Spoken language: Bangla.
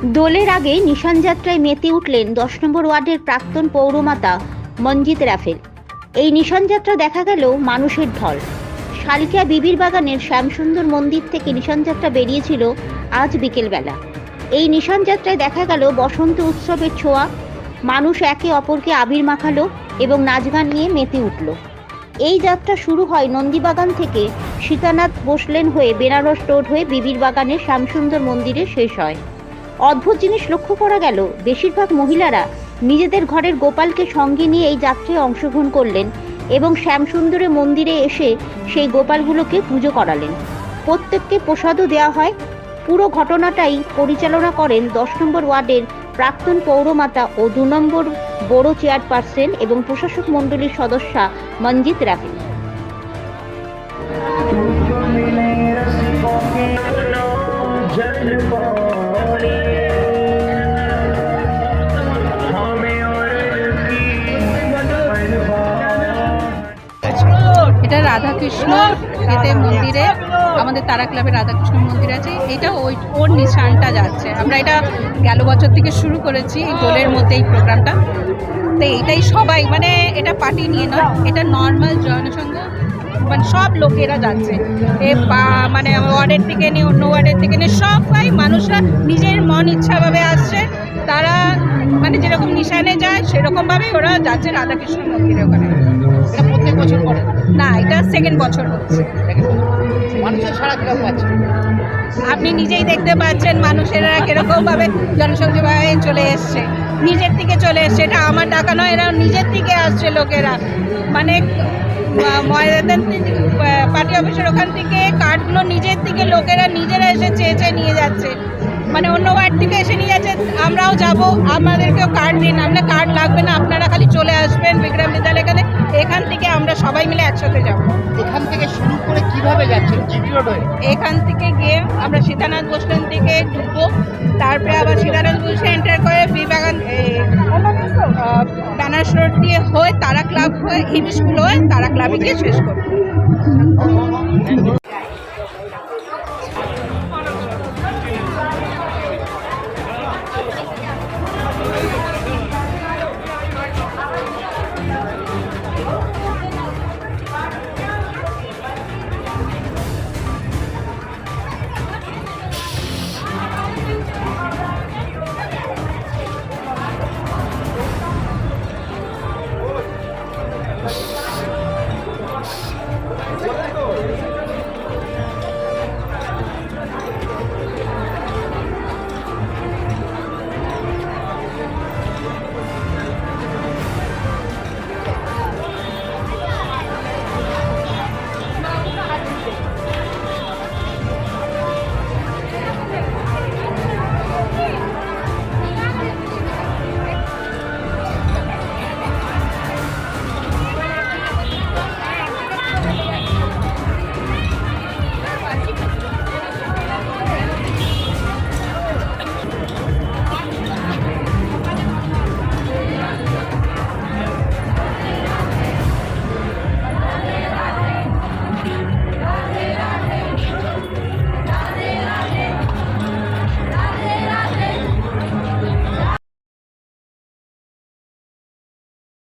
দোলের আগে নিশান যাত্রায় মেতে উঠলেন দশ নম্বর ওয়ার্ডের প্রাক্তন পৌরমাতা মঞ্জিত রাফেল। এই নিশান যাত্রা দেখা গেল মানুষের ঢল। শালিকা বিবির বাগানের শ্যামসুন্দর মন্দির থেকে নিশান যাত্রা বেরিয়েছিল আজ বিকেলবেলা। এই নিশান যাত্রায় দেখা গেল বসন্ত উৎসবের ছোঁয়া, মানুষ একে অপরকে আবির মাখালো এবং নাচ গান নিয়ে মেতে উঠল। এই যাত্রা শুরু হয় নন্দীবাগান থেকে। সীতানাথ বসলেন হয়ে বেনারস রোড হয়ে বিবির বাগানের শ্যামসুন্দর মন্দিরে শেষ হয়। অদ্ভুত জিনিস লক্ষ্য করা গেল। বেশিরভাগ মহিলারা নিজেদের ঘরের গোপালকে সঙ্গে নিয়ে এই যাত্রায় অংশগ্রহণ করলেন এবং শ্যামসুন্দরে মন্দিরে এসে সেই গোপালগুলোকে পুজো করালেন। প্রত্যেককে প্রসাদও দেওয়া হয়। পুরো ঘটনাটাই পরিচালনা করেন দশ নম্বর ওয়ার্ডের প্রাক্তন পৌরমাতা ও দু নম্বর বড় চেয়ারপারসন এবং প্রশাসক মণ্ডলীর সদস্যা মঞ্জিত রাফি রাধাকৃষ্ণ এতে মন্দিরে, আমাদের তারা ক্লাবের রাধাকৃষ্ণ মন্দির আছে। এটা ওই, ওর নিশানটা যাচ্ছে। আমরা এটা গেল বছর থেকে শুরু করেছি এই দোলের মধ্যে এই প্রোগ্রামটা। তো এইটাই সবাই মানে এটা পার্টি নিয়ে নয়, এটা নর্মাল জনসংঘ মানে সব লোকেরা যাচ্ছে। এ মানে ওয়ার্ডের থেকে নিয়ে অন্য ওয়ার্ডের থেকে নিয়ে সবাই মানুষরা নিজের মন ইচ্ছাভাবে আসছে। তারা মানে যেরকম নিশানে যায়, সেরকমভাবেই ওরা যাচ্ছে রাধাকৃষ্ণ মন্দিরে ওখানে। এটা প্রত্যেক বছর না, এটা সেকেন্ড বছর হচ্ছে। মানুষের সারা আছে আপনি নিজেই দেখতে পাচ্ছেন মানুষেরা কীরকম ভাবে জনসংযোগে চলে এসছে। নিজের থেকে চলে এসছে। এটা আমার টাকা নয়, এরা নিজের থেকে আসছে লোকেরা। মানে ময়দান পার্টি অফিসের ওখান থেকে কার্ডগুলো নিজের থেকে লোকেরা নিজেরা এসে চেয়ে চেয়ে নিয়ে যাচ্ছে। মানে অন্য ওয়ার্ড থেকে এসে নিয়ে আমরাও যাব আমাদেরকেও কার্ড দিন আপনার কার্ড লাগবে না আপনারা খালি চলে আসবেন বিক্রম বিদ্যালয় এখানে। এখান থেকে আমরা সবাই মিলে একসাথে যাব। এখান থেকে শুরু করে কীভাবে যাচ্ছেন? এখান থেকে গিয়ে আমরা সীতানাথ বসলেন থেকে ঢুকবো। তারপরে আবার সীতানাথ বসে এন্টার করে বিবাগান বেনারস রোড দিয়ে হয়ে তারা ক্লাব হয়ে স্কুল হয়ে তারা ক্লাবে গিয়ে শেষ করব।